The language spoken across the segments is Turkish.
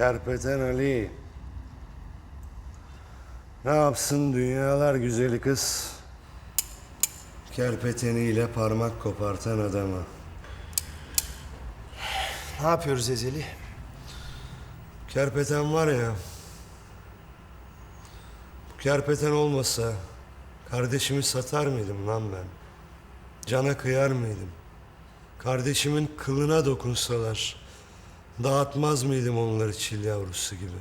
Kerpeten Ali. Ne yapsın dünyalar güzeli kız? Kerpeteniyle parmak kopartan adamı. Ne yapıyoruz Ezeli? Kerpeten var ya. Bu kerpeten olmasa kardeşimi satar mıydım lan ben? Cana kıyar mıydım? Kardeşimin kılına dokunsalar dağıtmaz mıydım onları çil yavrusu gibi?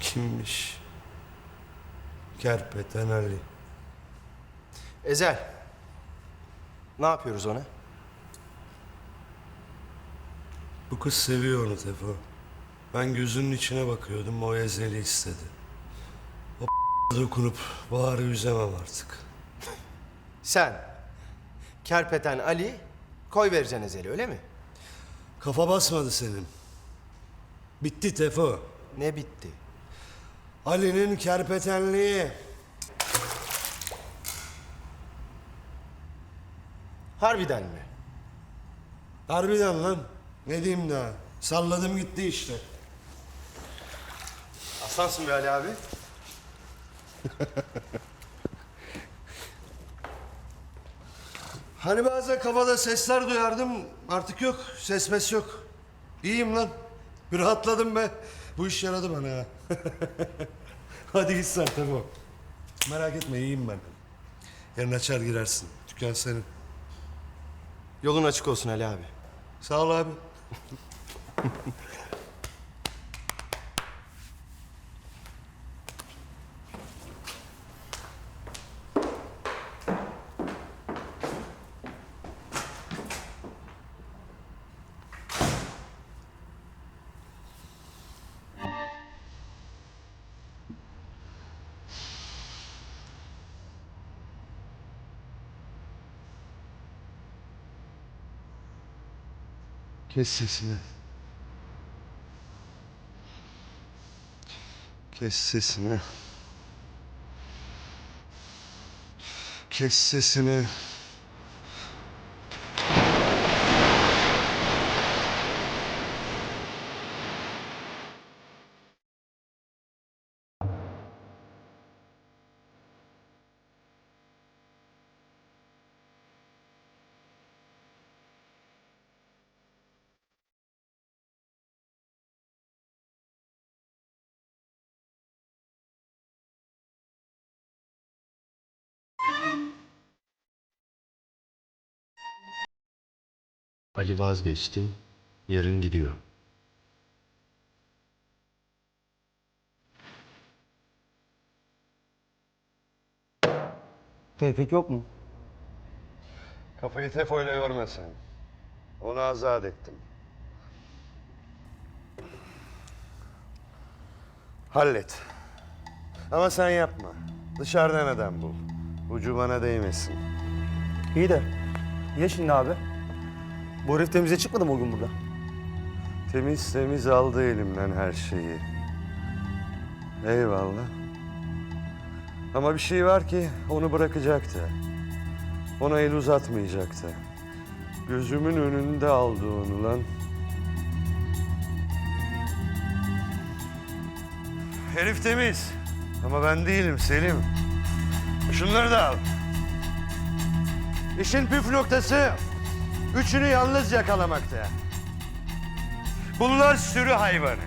Kimmiş? Kerpeten Ali. Ezel. Ne yapıyoruz ona? Bu kız seviyor onu Tefo. Ben gözünün içine bakıyordum, o ezeli istedi. O dokunup Bahar'ı üzemem artık. Sen, Kerpeten Ali, koy vereceksin Ezeli öyle mi? Kafa basmadı senin. Bitti Tefo. Ne bitti? Ali'nin kerpetenliği. Harbiden mi? Harbiden lan. Ne diyeyim daha? Salladım gitti işte. Aslansın be Ali abi. Hani bazen kafada sesler duyardım. Artık yok. Ses mes yok. İyiyim lan. Bir rahatladım be. Bu iş yaradı bana ha. Hadi git sen Tefo. Merak etme iyiyim ben. Yarın açar girersin. Dükkan senin. Yolun açık olsun Ali abi. Sağ ol abi. Kes sesini. Kes sesini. Kes sesini. Ali vazgeçti. Yarın gidiyor. Tevfik yok mu? Kafayı Tefo'yla yorma sen. Onu azat ettim. Hallet. Ama sen yapma. Dışarıdan adam bul. Ucu bana değmesin. İyi de. Ya şimdi abi? Bu herif temize çıkmadı mı o gün burada? Temiz temiz aldı elimden her şeyi. Eyvallah. Ama bir şey var ki onu bırakacaktı. Ona el uzatmayacaktı. Gözümün önünde aldı onu lan. Herif temiz. Ama ben değilim Selim. Şunları da al. İşin püf noktası üçünü yalnız yakalamakta. Bunlar sürü hayvanı.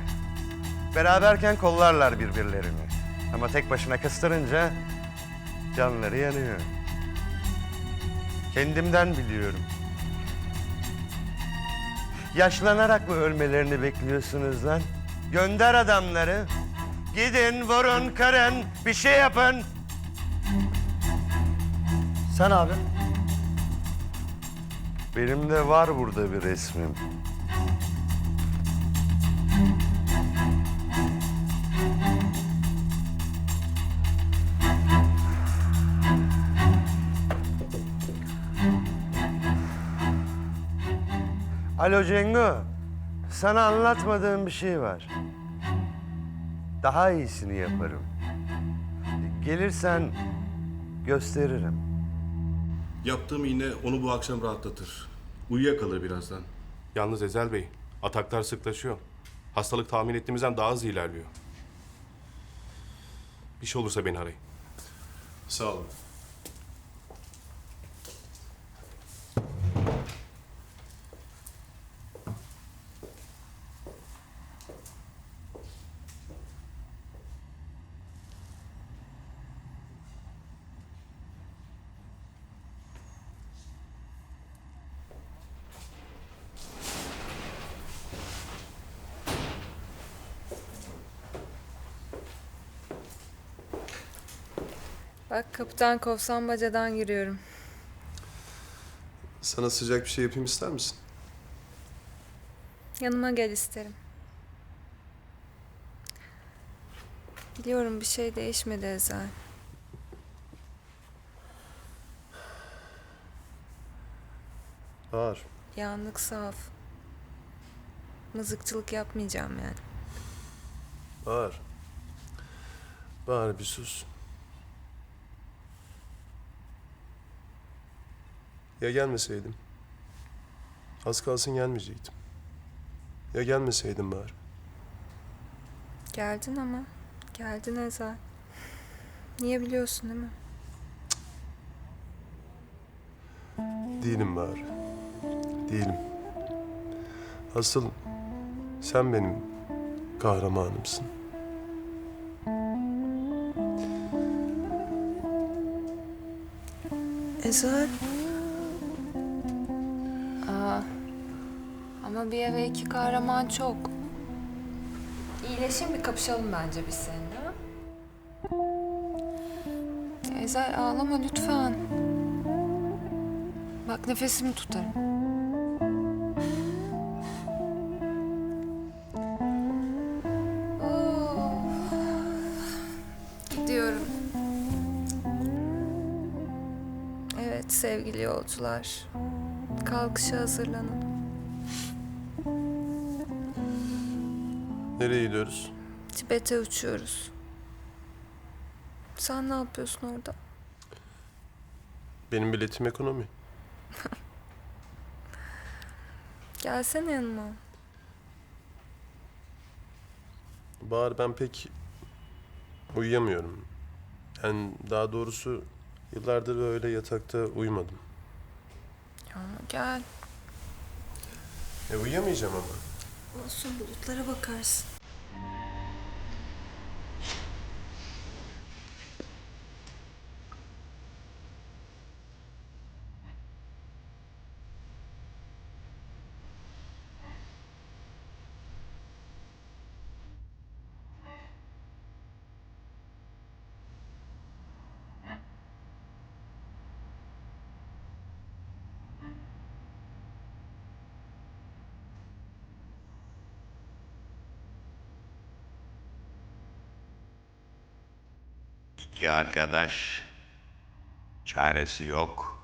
Beraberken kollarlar birbirlerini. Ama tek başına kıstırınca canları yanıyor. Kendimden biliyorum. Yaşlanarak mı ölmelerini bekliyorsunuz lan? Gönder adamları. Gidin, vurun, kırın, bir şey yapın. Sen abi. Benim de var burada bir resmim. Alo Cengo. Sana anlatmadığım bir şey var. Daha iyisini yaparım. Gelirsen gösteririm. Yaptığım iğne onu bu akşam rahatlatır. Uyuyakalır birazdan. Yalnız Ezel Bey, ataklar sıklaşıyor. Hastalık tahmin ettiğimizden daha hızlı ilerliyor. Bir şey olursa beni arayın. Sağ olun. Bak kapıdan kovsam bacadan giriyorum. Sana sıcak bir şey yapayım ister misin? Yanıma gel isterim. Biliyorum bir şey değişmedi Ezel. Bahar. Yanlık saf. Mızıkçılık yapmayacağım yani. Bahar. Bahar bir sus. Ya gelmeseydim? Az kalsın gelmeyecektim. Ya gelmeseydim Bahar? Geldin ama. Geldin Ezel. Niye biliyorsun değil mi? Değilim Bahar. Değilim. Asıl sen benim kahramanımsın. Ezel. Ama bir eve iki kahraman çok. İyileşin bir kapışalım bence biz seninle. ha? Ezel ağlama lütfen. Bak nefesimi tutarım. Of. Gidiyorum. Evet sevgili yolcular. Kalkışa hazırlanın. Nereye gidiyoruz? Tibet'e uçuyoruz. Sen ne yapıyorsun orada? Benim biletim ekonomi. Gelsene yanıma. Bahar ben pek uyuyamıyorum. Yani daha doğrusu yıllardır böyle yatakta uyumadım. Ya gel. E uyuyamayacağım ama. Olsun bulutlara bakarsın. Ki arkadaş çaresi yok.